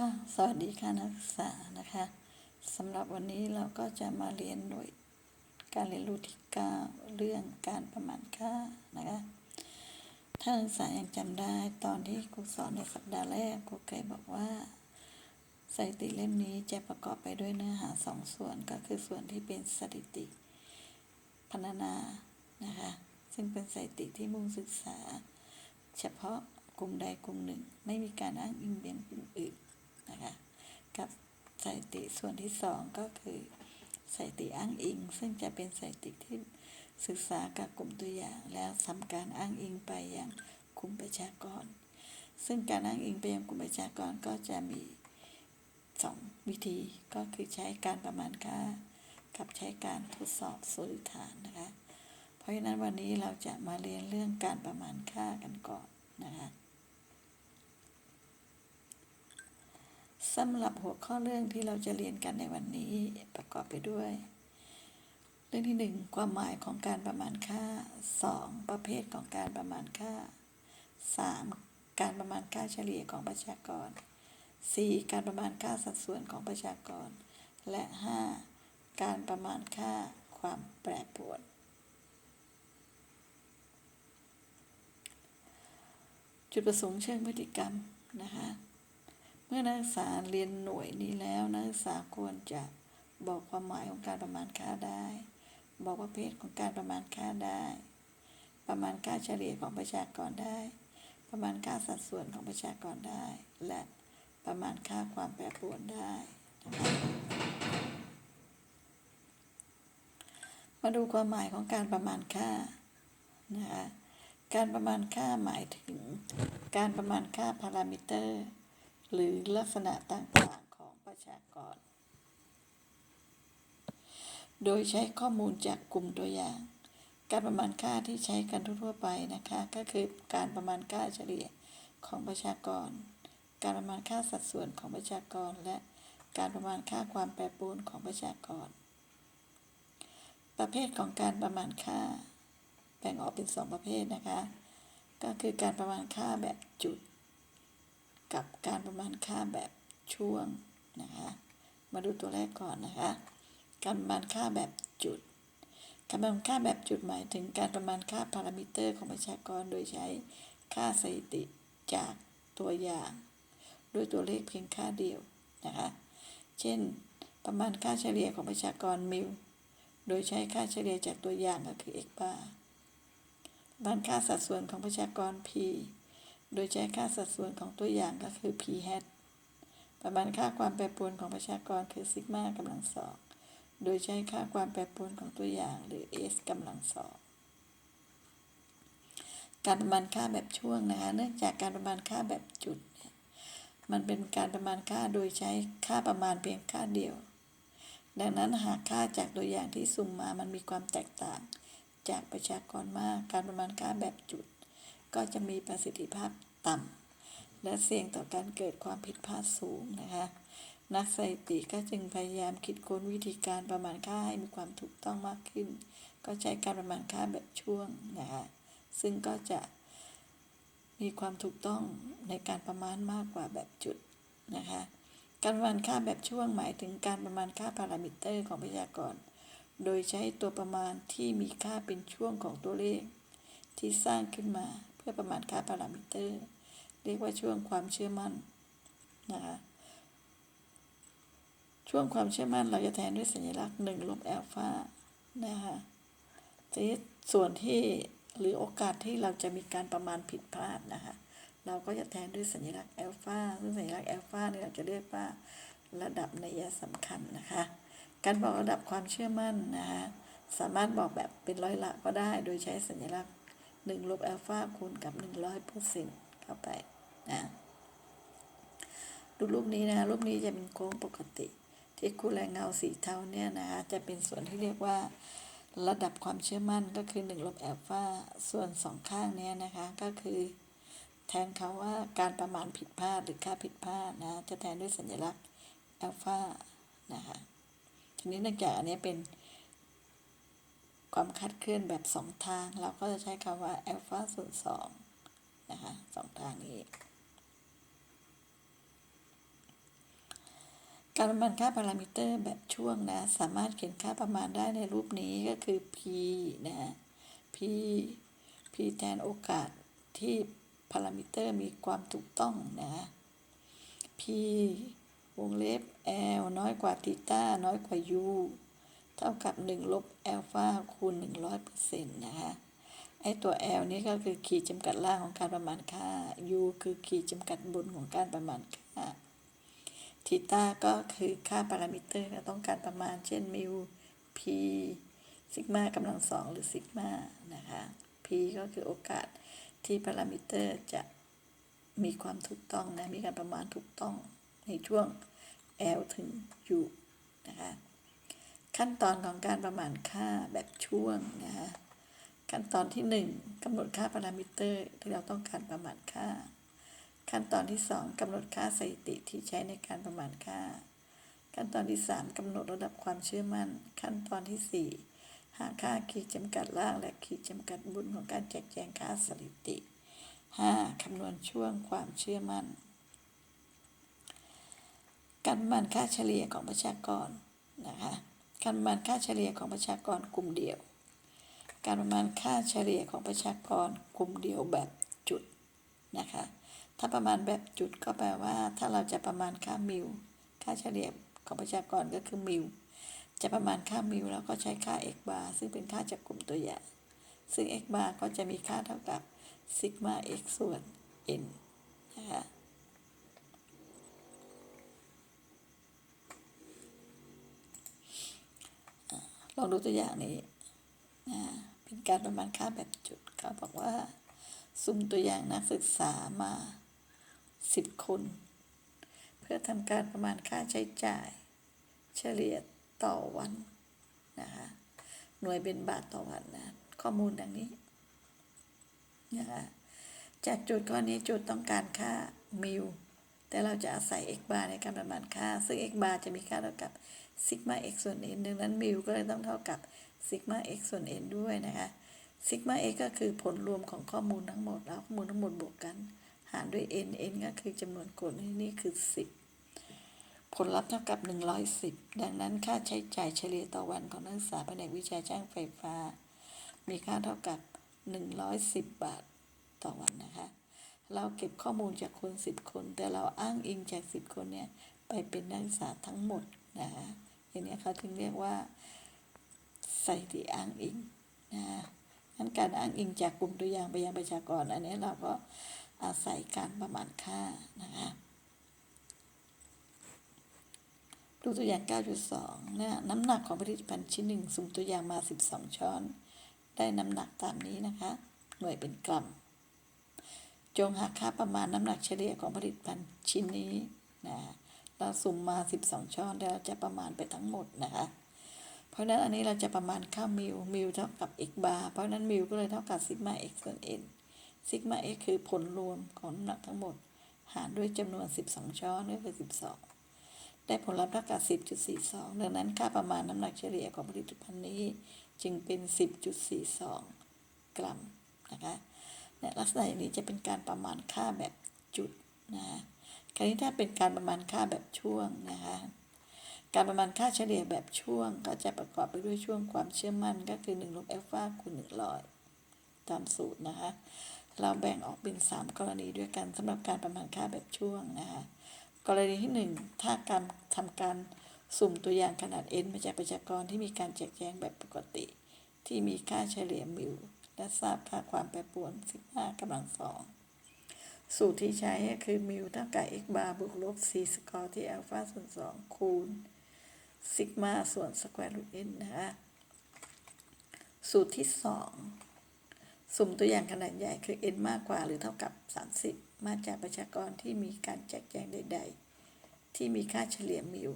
ค่ะ สวัสดีค่ะนักศึกษานะคะสำหรับวันนี้เราก็จะมาเรียนหน่วยการเรียนรู้ที่9เรื่องการประมาณค่านะคะถ้านักศึกษายังจำได้ตอนที่ครูสอนในสัปดาห์แรกครูเคยบอกว่าสถิติเล่มนี้จะประกอบไปด้วยเนื้อหาสองส่วนก็คือส่วนที่เป็นสถิติพรรณนานะคะซึ่งเป็นสถิติที่มุ่งศึกษา เฉพาะกลุ่มใดกลุ่มหนึ่ง ไม่มีการอ้างอิงเบียนกลุ่มอื่น นะคะกับสถิติส่วนที่สองก็คือสถิติอ้างอิง ซึ่งจะเป็นสถิติที่ศึกษากับกลุ่มตัวอย่างแล้วทำการอ้างอิงไปยังกลุ่มประชากร ซึ่งการอ้างอิงไปยังกลุ่มประชากรก็จะมีสองวิธีก็คือใช้การประมาณค่ากับใช้การทดสอบสมมติฐานนะคะ เพราะฉะนั้นวันนี้เราจะมาเรียนเรื่องการประมาณค่ากันก่อนนะคะ สำหรับหัวข้อเรื่องที่เราจะเรียนกันในวันนี้ประกอบไปด้วย เรื่องที่หนึ่งความหมายของการประมาณค่าสองประเภทของการประมาณค่าสามการประมาณค่าเฉลี่ยของประชากรสี่การประมาณค่าสัดส่วนของประชากร และห้าการประมาณค่าความแปรปรวน จุดประสงค์เชิงพฤติกรรมนะคะ เมื่อนักศึกษาเรียนหน่วยนี้แล้วนักศึกษาควรจะบอกความหมายของการประมาณค่าได้ บอกประเภทของการประมาณค่าได้ ประมาณค่าเฉลี่ยของประชากรได้ ประมาณค่าสัดส่วนของประชากรได้ และประมาณค่าความแปรปรวนได้นะคะมาดูความหมายของการประมาณค่านะคะการประมาณค่าหมายถึง การประมาณค่าพารามิเตอร์ หรือลักษณะต่างๆของประชากร โดยใช้ข้อมูลจากกลุ่มตัวอย่าง การประมาณค่าที่ใช้กันทั่วไปนะคะ ก็คือการประมาณค่าเฉลี่ยของประชากร การประมาณค่าสัดส่วนของประชากร และการประมาณค่าความแปรปรวนของประชากร ประเภทของการประมาณค่า แบ่งออกเป็นสองประเภทนะคะ ก็คือการประมาณค่าแบบจุด กับการประมาณค่าแบบช่วงนะคะ มาดูตัวแรกก่อนนะคะ การประมาณค่าแบบจุด การประมาณค่าแบบจุดหมายถึงการประมาณค่าพารามิเตอร์ของประชากรโดยใช้ค่าสถิติจากตัวอย่าง ด้วยตัวเลขเพียงค่าเดียวนะคะ เช่น ประมาณค่าเฉลี่ยของประชากรมิลโดยใช้ค่าเฉลี่ยจากตัวอย่างก็คือ x bar ประมาณค่าสัดส่วนของประชากร p โดยใช้ค่าสัดส่วนของตัวอย่างก็คือ p hat ประมาณค่าความแปรปรวนของประชากรคือซิกมากำลังสอง โดยใช้ค่าความแปรปรวนของตัวอย่างหรือ s กำลังสอง การประมาณค่าแบบช่วงนะคะ เนื่องจากการประมาณค่าแบบจุด มันเป็นการประมาณค่าโดยใช้ค่าประมาณเพียงค่าเดียว ดังนั้นหากค่าจากตัวอย่างที่สุ่มมา มันมีความแตกต่าง จากประชากรมาก การประมาณค่าแบบจุด ก็จะมีประสิทธิภาพต่ำและเสี่ยงต่อการเกิดความผิดพลาดสูงนะคะ นักสถิติก็จึงพยายามคิดค้นวิธีการประมาณค่าให้มีความถูกต้องมากขึ้น ก็ใช้การประมาณค่าแบบช่วงนะคะซึ่งก็จะมีความถูกต้องในการประมาณมากกว่าแบบจุดนะคะการประมาณค่าแบบช่วงหมายถึงการประมาณค่าพารามิเตอร์ของประชากรโดยใช้ตัวประมาณที่มีค่าเป็นช่วงของตัวเลข ที่สร้างขึ้นมา พื่อประมาณค่าพารามิเตอร์ เรียกว่าช่วงความเชื่อมั่นนะคะช่วงความเชื่อมั่นเราจะแทนด้วยสัญลักษณ์1ลบอัลฟานะคะทีนี้ส่วนที่หรือโอกาสที่เราจะมีการประมาณผิดพลาดนะคะ เราก็จะแทนด้วยสัญลักษณ์อัลฟาซึ่งสัญลักษณ์อัลฟาเนี่ยเราจะเรียกว่าระดับในัยสำคัญนะคะ การบอกระดับความเชื่อมั่นนะคะ สามารถบอกแบบเป็นร้อยละก็ได้ โดยใช้สัญลักษณ์ 1ลบอัลฟาคูณกับ 100เปอร์เซ็นต์เข้าไปนะดูรูปนี้นะ รูปนี้จะเป็นโค้งปกติ ที่คู่แรงเงาสีเทาเนี่ยนะคะจะเป็นส่วนที่เรียกว่า ระดับความเชื่อมั่นก็คือ1ลบแอลฟาส่วนสองข้างเนี้ยนะคะก็คือแทนเขาว่าการประมาณผิดพลาดหรือค่าผิดพลาดนะ จะแทนด้วยสัญลักษณ์อัลฟานะคะ ทีนี้เนื่องจากอันนี้เป็น ความคาดเคลื่อนแบบสองทาง เราก็จะใช้คำว่าอัลฟาส่วนสองนะคะสองทางนี้ การประมาณค่าพารามิเตอร์แบบช่วงนะ สามารถเขียนค่าประมาณได้ในรูปนี้ก็คือ p นะ p p แทนโอกาสที่พารามิเตอร์มีความถูกต้องนะ p วงเล็บ l น้อยกว่าทีต้าน้อยกว่า u เท่ากับ 1 ลบแอลฟาคูณ 100%นะคะไอตัว L นี้ก็คือขีดจำกัดล่างของการประมาณค่า U คือขีดจำกัดบนของการประมาณค่าทีต้าก็คือค่าพารามิเตอร์เราต้องการประมาณ เช่นมิว P ซิกมากำลังสองหรือซิกมานะคะ P ก็คือโอกาสที่พารามิเตอร์จะมีความถูกต้องนะ มีการประมาณถูกต้องในช่วง L ถึง U ขั้นตอนของการประมาณค่าแบบช่วงนะคะขั้นตอนที่ 1กำหนดค่าพารามิเตอร์ที่เราต้องการประมาณค่า ขั้นตอนที่ 2กำหนดค่าสถิติที่ใช้ในการประมาณค่า ขั้นตอนที่ 3กำหนดระดับความเชื่อมั่น ขั้นตอนที่ 4 หาค่าขีดจำกัดล่างและขีดจำกัดบนของการแจกแจงค่าสถิติ 5. คำนวณช่วงความเชื่อมั่น การประมาณค่าเฉลี่ยของประชากรนะคะ การประมาณค่าเฉลี่ยของประชากรกลุ่มเดียว การประมาณค่าเฉลี่ยของประชากรกลุ่มเดียวแบบจุดนะคะ ถ้าประมาณแบบจุดก็แปลว่า ถ้าเราจะประมาณค่ามิวค่าเฉลี่ยของประชากรก็คือมิวจะประมาณค่ามิวเราก็ใช้ค่า x bar ซึ่งเป็นค่าจากกลุ่มตัวอย่าง ซึ่ง x bar ก็จะมีค่าเท่ากับซิกมา x ส่วน n นะคะ ลองดูตัวอย่างนี้นะเป็นการประมาณค่าแบบจุดเขาบอกว่าสุ่มตัวอย่างนักศึกษามาสิบคน เพื่อทำการประมาณค่าใช้จ่าย เฉลี่ยต่อวันนะคะหน่วยเป็นบาทต่อวันนะข้อมูลดังนี้นะคะจากจุดข้อนี้จุดต้องการค่ามิลแต่เราจะอาศัย x bar ในการประมาณค่า ซึ่ง x bar จะมีค่าเท่ากับ ซิกมา x ส่วน n ดังนั้นมิลก็เลยต้องเท่ากับซิกมา x ส่วน n ด้วยนะคะซิกมา x ก็คือผลรวมของข้อมูลทั้งหมดแล้วข้อมูลทั้งหมดบวกกัน หารด้วย n n ก็คือจำนวนกดนี่คือ 10 ผลลัพธ์เท่ากับ 110 ดังนั้นค่าใช้จ่ายเฉลี่ยต่อวันของนักศึกษาแผนกวิชาช่างไฟฟ้า มีค่าเท่ากับ 110 บาทต่อวันนะคะ เราเก็บข้อมูลจากคน 10 คน แต่เราอ้างอิงจาก 10 คนเนี่ยไปเป็นนักศึกษาทั้งหมดนะคะ อย่างนี้เขาถึงเรียกว่าใส่ที่อ้างอิงนะงั้นการอ้างอิงจากกลุ่มตัวอย่างไปยังประชากร อันนี้เราก็อาศัยการประมาณค่านะคะดูตัวอย่าง 9.2นะน้ำหนักของผลิตภัณฑ์ชิ้นหนึ่งสุ่มตัวอย่างมา 12 ช้อน ได้น้ำหนักตามนี้นะคะ หน่วยเป็นกรัม จงหาค่าประมาณน้ำหนักเฉลี่ยของผลิตภัณฑ์ชิ้นนี้นะ เราสุ่มมา 12 ช้อนแล้วเราจะประมาณไปทั้งหมดนะคะ เพราะฉะนั้นอันนี้เราจะประมาณค่ามิลมิลเท่ากับ x bar เพราะฉะนั้นมิลก็เลยเท่ากับซิกมา x ส่วน n ซิกมา x คือผลรวมของน้ำหนักทั้งหมด หารด้วยจำนวน 12 ช้อนก็คือ 12 ได้ผลลัพธ์เท่ากับ 10.42 ดังนั้นค่าประมาณน้ำหนักเฉลี่ยของผลิตภัณฑ์นี้จึงเป็น 10.42 กรัมนะคะเนี่ยลักษณะอย่างนี้จะเป็นการประมาณค่าแบบจุดนะ คราวนี้ถ้าเป็นการประมาณค่าแบบช่วงนะคะ การประมาณค่าเฉลี่ยแบบช่วงก็จะประกอบไปด้วยช่วงความเชื่อมั่นก็คือ1ลบเอลฟาคูณ100 ตามสูตรนะคะ เราแบ่งออกเป็น 3 กรณีด้วยกันสำหรับการประมาณค่าแบบช่วงนะคะ กรณีที่ 1 ถ้าการทำการสุ่มตัวอย่างขนาด n มาจากประชากรที่มีการแจกแจงแบบปกติ ที่มีค่าเฉลี่ยมิลและทราบค่าความแปรปรวน 15กำลังสอง สูตรที่ใช้ก็คือมิวเท่ากับ x bar บวกลบ c สกอร์ที่อัลฟาส่วน2คูณซิกมาส่วนสแควร์รูท n นะคะ สูตรที่2สุ่มตัวอย่างขนาดใหญ่คือ n มากกว่าหรือเท่ากับ 30 มาจากประชากรที่มีการแจกแจงใด ๆ ที่มีค่าเฉลี่ยมิว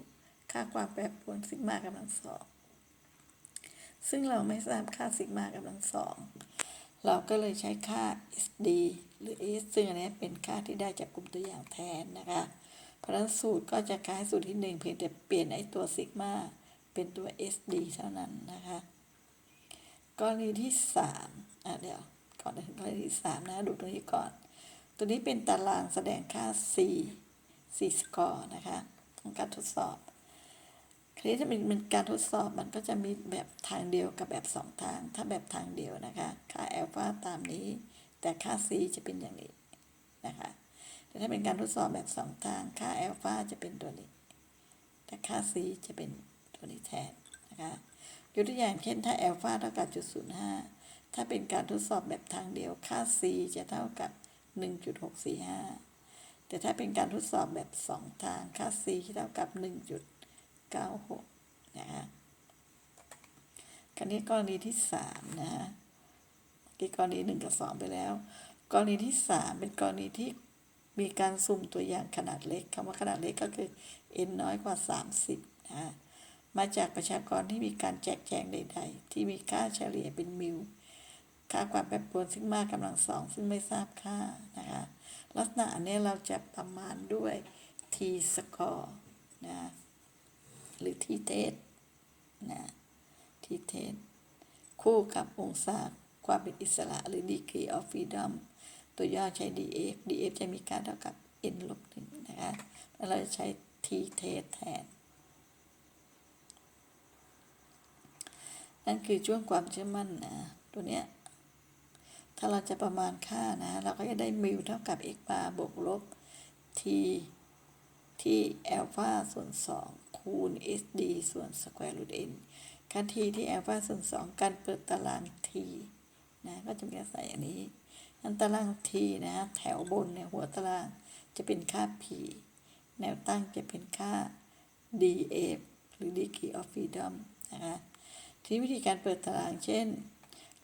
ค่าความแปรปรวนซิกมากำลังสอง ซึ่งเราไม่ทราบค่าซิกมากำลังสอง เราก็เลยใช้ค่า SD หรือ S ซึ่งอันนี้เป็นค่าที่ได้จากกลุ่มตัวอย่างแทนนะคะ เพราะฉะนั้นสูตรก็จะคล้ายสูตรที่ 1 เพียงแต่เปลี่ยนไอ้ตัวซิกมาเป็นตัว SD เท่านั้นนะคะกรณีที่3อะเดี๋ยวก่อนถึงกรณีที่3นะดูตัวนี้ก่อน ตัวนี้เป็นตารางแสดงค่า C C score นะคะของการทดสอบคราวนี้ถ้าเป็นเป็นการทดสอบมันก็จะมีแบบทางเดียวกับแบบสองทาง ถ้าแบบทางเดียวนะคะ ค่าแอลฟาตามนี้ แต่ค่า c จะเป็นอย่างนี้นะคะ แต่ถ้าเป็นการทดสอบแบบสองทางค่าแอลฟาจะเป็นตัวนี้ แต่ค่า c จะเป็นตัวนี้แทนนะคะยกตัวอย่างเช่นถ้าแอลฟาเท่ากับจุดศูนย์ห้าถ้าเป็นการทดสอบแบบทางเดียวค่า c จะเท่ากับ 1.645 แต่ถ้าเป็นการทดสอบแบบสองทางค่า c จะเท่ากับ 1.96 นะคะคราวนี้กรณีที่สามนะฮะ กี่กรณีหนึ่งกับสองไปแล้ว กรณีที่สามเป็นกรณีที่มีการสุ่มตัวอย่างขนาดเล็กคำว่าขนาดเล็กก็คือ n น้อยกว่า 30นะฮะมาจากประชากรที่มีการแจกแจงใด ๆ ที่มีค่าเฉลี่ยเป็นมิลค่าความแปรปรวนซิกมากำลังสองซึ่งไม่ทราบค่านะคะลักษณะอันนี้เราจะประมาณด้วย t score นะหรือ t test นะที่เทนคู่กับองศา ความเป็นอิสระหรือ degree of freedom ตัวย่อใช้ df df จะมีค่าเท่ากับ n ลบหนึ่งนะคะแล้วเราจะใช้ t test แทน นั่นคือช่วงความเชื่อมั่นนะ ตัวเนี้ย ถ้าเราจะประมาณค่านะ เราก็จะได้มิวเท่ากับ x bar บวกลบ t ที่อัลฟาส่วน 2 คูณ sd ส่วน square root n ค่า t ที่อัลฟาส่วน 2 การเปิดตาราง t นะก็จะมีลักษณะอย่างนี้อันตาราง t นะแถวบนเนี่ยหัวตารางจะเป็นค่า p แนวตั้งจะเป็นค่า df หรือ degree of freedom นะคะที่วิธีการเปิดตารางเช่น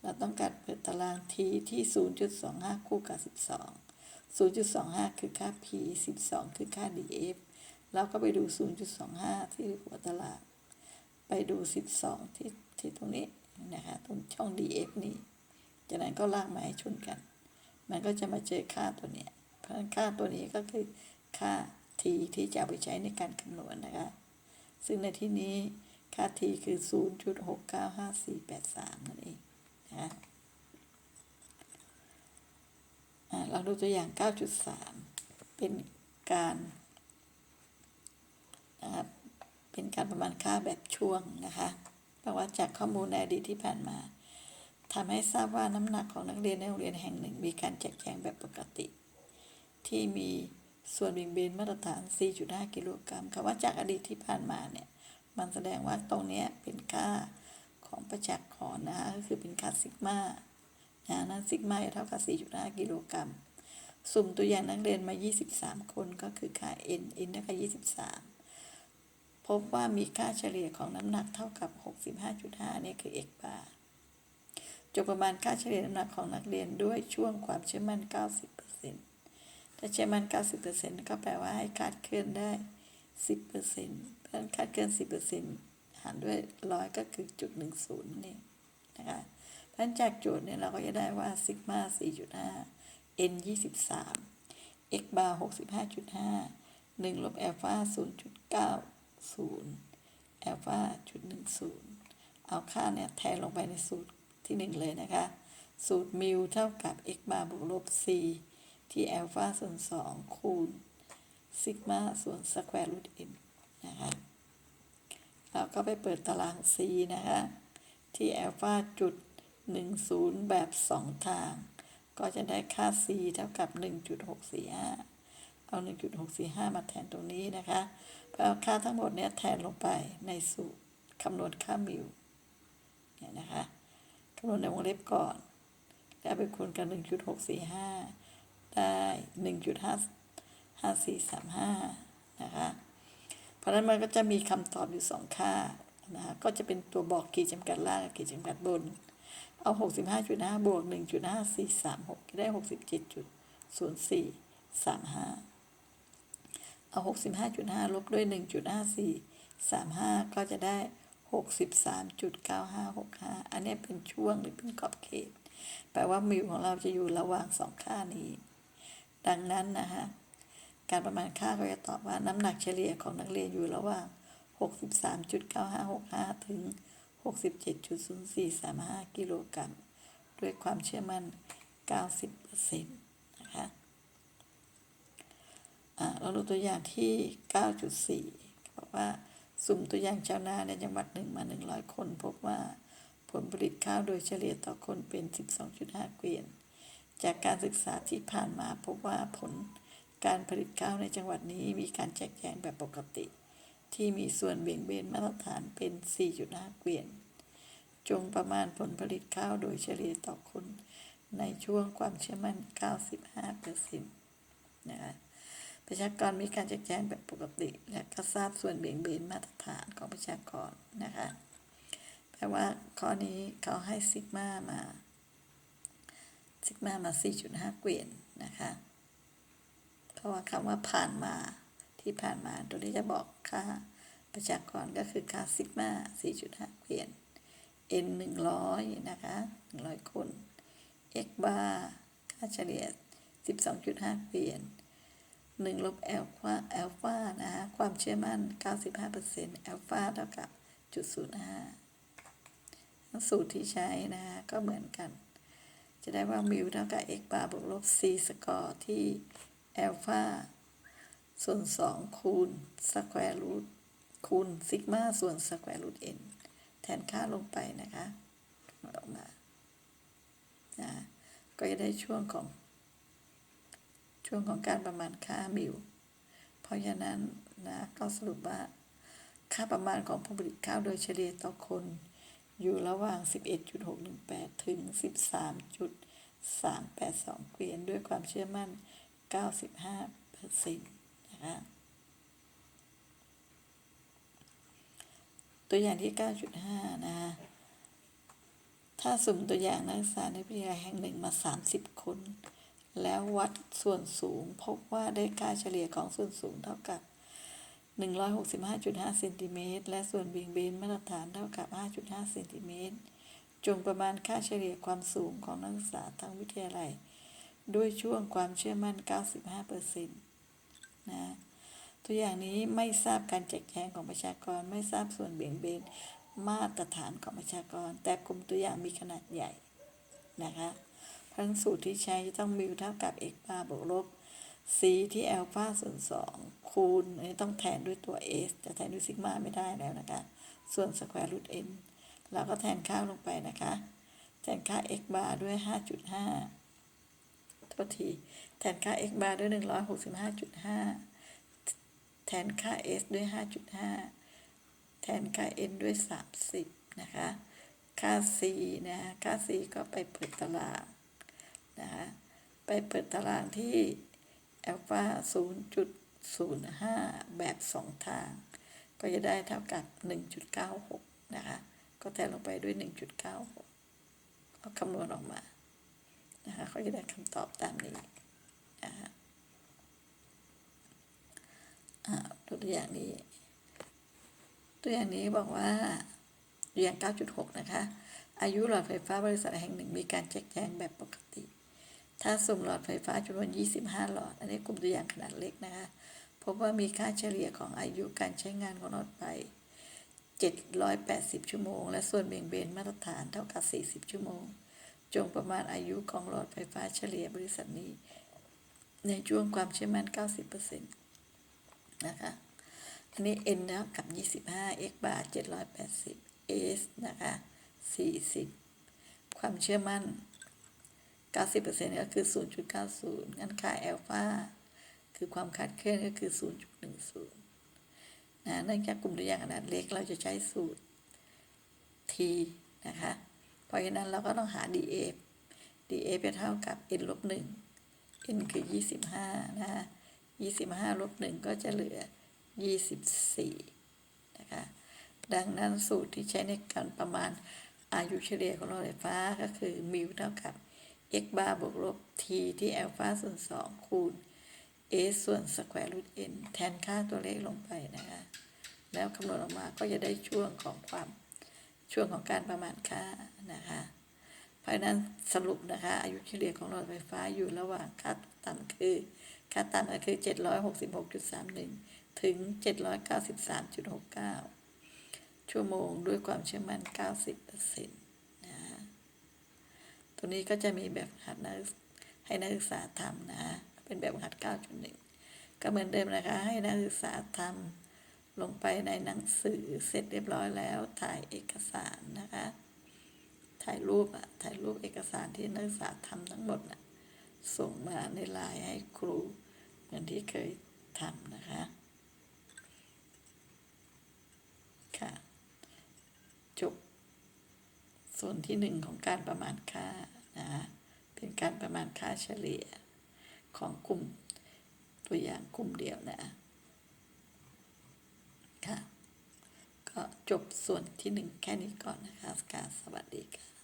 เราต้องการเปิดตาราง t ที่ 0.25 คู่กับ 12 0.25 คือค่า p 12 คือค่า df เราก็ไปดู 0.25 ที่หัวตาราง ไปดู 12 ที่ที่ตรงนี้นะคะตรงช่อง df นี้ จากนั้นก็ลากมาให้ชนกัน มันก็จะมาเจอค่าตัวเนี้ยเพราะค่าตัวนี้ก็คือค่า t ที่จะเอาไปใช้ในการคำนวณนะคะ ซึ่งในที่นี้ค่า t คือ 0.695483 นั่นเองนะเราดูตัวอย่าง 9.3 เป็นการนะครับเป็นการประมาณค่าแบบช่วงนะคะเพราะว่าจากข้อมูลในอดีตที่ผ่านมา ทำให้ทราบว่าน้ำหนักของนักเรียนในโรงเรียนแห่งหนึ่ง มีการแจกแจงแบบปกติ ที่มีส่วนเบี่ยงเบนมาตรฐาน 4.5 กิโลกรัมคำว่าจากอดีตที่ผ่านมาเนี่ย มันแสดงว่าตรงนี้เป็นค่าของประจักษ์ขอนะคะก็คือเป็นค่าซิกมานะนั้นซิกมาเท่ากับ 4.5 กิโลกรัม สุ่มตัวอย่างนักเรียนมา 23 คนก็คือค่า n n เท่ากับ23 พบว่ามีค่าเฉลี่ยของน้ำหนักเท่ากับ 65.5 นี่คือ x bar จงประมาณค่าเฉลี่ยน้ำหนักของนักเรียนด้วยช่วงความเชื่อมั่น 90%ถ้าเชื่อมั่น 90%ก็แปลว่าให้คาดเคลื่อนได้ 10%เพราะฉะนั้นคาดเคลื่อน 10%หารด้วยร้อยก็คือจุด10นี่นะคะเพราะฉะนั้นจากโจทย์เนี่ยเราก็จะได้ว่าซิกมา4.5 n 23 x bar 65.5 1ลบอัลฟา0.90อัลฟาจุด10 เอาค่าเนี่ยแทนลงไปในสูตร ที่หนึ่งเลยนะคะ สูตรมิวเท่ากับ x บาร์บวกลบ c ที่แอลฟาส่วนสองคูณซิกมาส่วนสแควร์รูท m นะคะเราก็ไปเปิดตาราง c นะคะ ที่แอลฟาจุด 10 แบบ 2 ทาง ก็จะได้ค่า c เท่ากับ 1.645 เอา 1.645 มาแทนตรงนี้นะคะเอาค่าทั้งหมดเนี้ยแทนลงไปในสูตรคำนวณค่ามิวเนี่ยนะคะ คำนวณในวงเล็บก่อน แล้วไปคูณกัน1.645 ได้ 1.5435 นะคะ เพราะนั้นมันก็จะมีคำตอบอยู่สองค่านะคะก็จะเป็นตัวบอกขีดจำกัดล่างกับขีดจำกัดบน เอา 65.5 บวก 1.5436ก็ได้ 67.0435 เอา 65.5 ลบด้วย 1.5435 ก็จะได้ 63.9565 อันนี้เป็นช่วงหรือเป็นขอบเขต แปลว่ามิวของเราจะอยู่ระหว่างสองค่านี้ ดังนั้นนะฮะการประมาณค่าก็จะตอบว่าน้ำหนักเฉลี่ยของนักเรียนอยู่ระหว่าง 63.9565 ถึง 67.0435 กิโลกรัม ด้วยความเชื่อมั่น 90%นะคะเราดูตัวอย่างที่ 9.4บอกว่า สุ่มตัวอย่างชาวนาในจังหวัดหนึ่งมา100คน พบว่าผลผลิตข้าวโดยเฉลี่ยต่อคนเป็น 12.5 เกวียน จากการศึกษาที่ผ่านมาพบว่าผลการผลิตข้าวในจังหวัดนี้มีการแจกแจงแบบปกติ ที่มีส่วนเบี่ยงเบนมาตรฐานเป็น 4.5 เกวียน จงประมาณผลผลิตข้าวโดยเฉลี่ยต่อคนในช่วงความเชื่อมั่น 95เปอร์เซ็นต์นะคะ ประชากรมีการแจกแจงแบบปกติ และก็ทราบส่วนเบี่ยงเบนมาตรฐานของประชากรนะคะแปลว่าข้อนี้เขาให้ซิกมามาซิกมามา 4.5 เกวียนนะคะเพราะว่าคำว่าผ่านมาที่ผ่านมาตัวนี้จะบอกค่าประชากรก็คือค่าซิกมา4.5 เกวียน n 100 นะคะ 100 คน x bar ค่าเฉลี่ย 12.5 เกวียน 1ลบแอลฟาแอลฟานะฮะความเชื่อมั่น 95%แอลฟาเท่ากับจุด05สูตรที่ใช้นะฮะก็เหมือนกัน จะได้ว่ามิวเท่ากับ x bar บวกลบ c สกอร์ที่แอลฟาส่วน 2 คูณสแควร์รูทคูณซิกมาส่วนสแควร์รูท n แทนค่าลงไปนะคะออกมานะก็จะได้ช่วงของ ช่วงของการประมาณค่ามิวเพราะฉะนั้นนะก็สรุปว่า ค่าประมาณของผลผลิตข้าวโดยเฉลี่ยต่อคน อยู่ระหว่าง 11.618 ถึง 13.382 เกวียน ด้วยความเชื่อมั่น 95เปอร์เซ็นต์นะคะตัวอย่างที่ 9.5 นะคะถ้าสุ่มตัวอย่างนักศึกษาในวิทยาลัยแห่งหนึ่งมา 30 คน แล้ววัดส่วนสูง พบว่าได้ค่าเฉลี่ยของส่วนสูงเท่ากับ 165.5เซนติเมตรและส่วนเบี่ยงเบนมาตรฐานเท่ากับ 5.5เซนติเมตรจงประมาณค่าเฉลี่ยความสูงของนักศึกษาทางวิทยาลัย ด้วยช่วงความเชื่อมั่น 95เปอร์เซ็นต์นะตัวอย่างนี้ไม่ทราบการแจกแจงของประชากร ไม่ทราบส่วนเบี่ยงเบนมาตรฐานของประชากร แต่กลุ่มตัวอย่างมีขนาดใหญ่นะคะ เพราะฉะนั้นสูตรที่ใช้จะต้องมิวเท่ากับ x บาร์บวกลบ c ที่แอลฟาส่วน2คูณอันนี้ต้องแทนด้วยตัว s จะแทนด้วยซิกมาไม่ได้แล้วนะคะ ส่วนสแควร์รูท n เราก็แทนค่าลงไปนะคะ แทนค่า x บาร์ด้วย 5.5 โทษที แทนค่า x บาร์ด้วย 165.5 แทนค่า s ด้วย 5.5 แทนค่า n ด้วย 30 นะคะ ค่า c นะ ค่า c ก็ไปเปิดตาราง นะคะไปเปิดตารางที่อัลฟา0.05 แบบ 2 ทาง ก็จะได้เท่ากับ 1.96 นะคะ ก็แทนลงไปด้วย 1.96ก็คำนวณออกมา นะคะเขาจะได้คำตอบตามนี้นะคะตัวอย่างนี้ ตัวอย่างนี้บอกว่าตัวอย่าง9.6 นะคะ อายุหลอดไฟฟ้าบริษัทแห่งหนึ่งมีการแจกแจงแบบปกติ ถ้าสุ่มหลอดไฟฟ้าจำนวน 25 หลอด อันนี้กลุ่มตัวอย่างขนาดเล็กนะคะพบว่ามีค่าเฉลี่ยของอายุการใช้งานของหลอดไฟ 780 ชั่วโมง และส่วนเบี่ยงเบนมาตรฐานเท่ากับ 40 ชั่วโมง จงประมาณอายุของหลอดไฟฟ้าเฉลี่ยบริษัทนี้ ในช่วงความเชื่อมั่น 90%นะคะอันนี้ n เท่ากับ 25 x บาร์780 s นะคะ 40 ความเชื่อมั่น 90%ก็คือ 0.90 งั้นค่าอัลฟาคือความคาดเคลื่อนก็คือ 0.10 นะ เนื่องจากกลุ่มตัวอย่างขนาดเล็กเราจะใช้สูตร t นะคะ เพราะฉะนั้นเราก็ต้องหา df df จะเท่ากับ n ลบ1 n คือ 25 นะคะ25 ลบ 1 ก็จะเหลือ 24 นะคะ ดังนั้นสูตรที่ใช้ในการประมาณอายุเฉลี่ยของหลอดไฟฟ้าก็คือมิวเท่ากับ x บาร์บวกลบ t ที่อัลฟาส่วน 2 คูณ a ส่วนสแควร์รูท n แทนค่าตัวเลขลงไปนะคะ แล้วคำนวณออกมาก็จะได้ช่วงของความช่วงของการประมาณค่านะคะเพราะนั้นสรุปนะคะ อายุเฉลี่ยของหลอดไฟฟ้าอยู่ระหว่างค่าต่ำคือ ค่าต่ำก็คือ 766.31 ถึง 793.69 ชั่วโมงด้วยความเชื่อมั่น 90%นะ ตัวนี้ก็จะมีแบบหัดนักให้นักศึกษาทำนะเป็นแบบหัด 9.1 ก็เหมือนเดิมนะคะ ให้นักศึกษาทำลงไปในหนังสือเสร็จเรียบร้อยแล้ว ถ่ายเอกสารนะคะ ถ่ายรูปอะถ่ายรูปเอกสารที่นักศึกษาทำทั้งหมดน่ะส่งมาในไลน์ให้ครู เหมือนที่เคยทำนะคะค่ะจบส่วนที่หนึ่งของการประมาณค่า นะเป็นการประมาณค่าเฉลี่ยของกลุ่มตัวอย่างกลุ่มเดียวนะค่ะก็จบส่วนที่หนึ่งแค่นี้ก่อนนะคะสกาสวัสดีค่ะ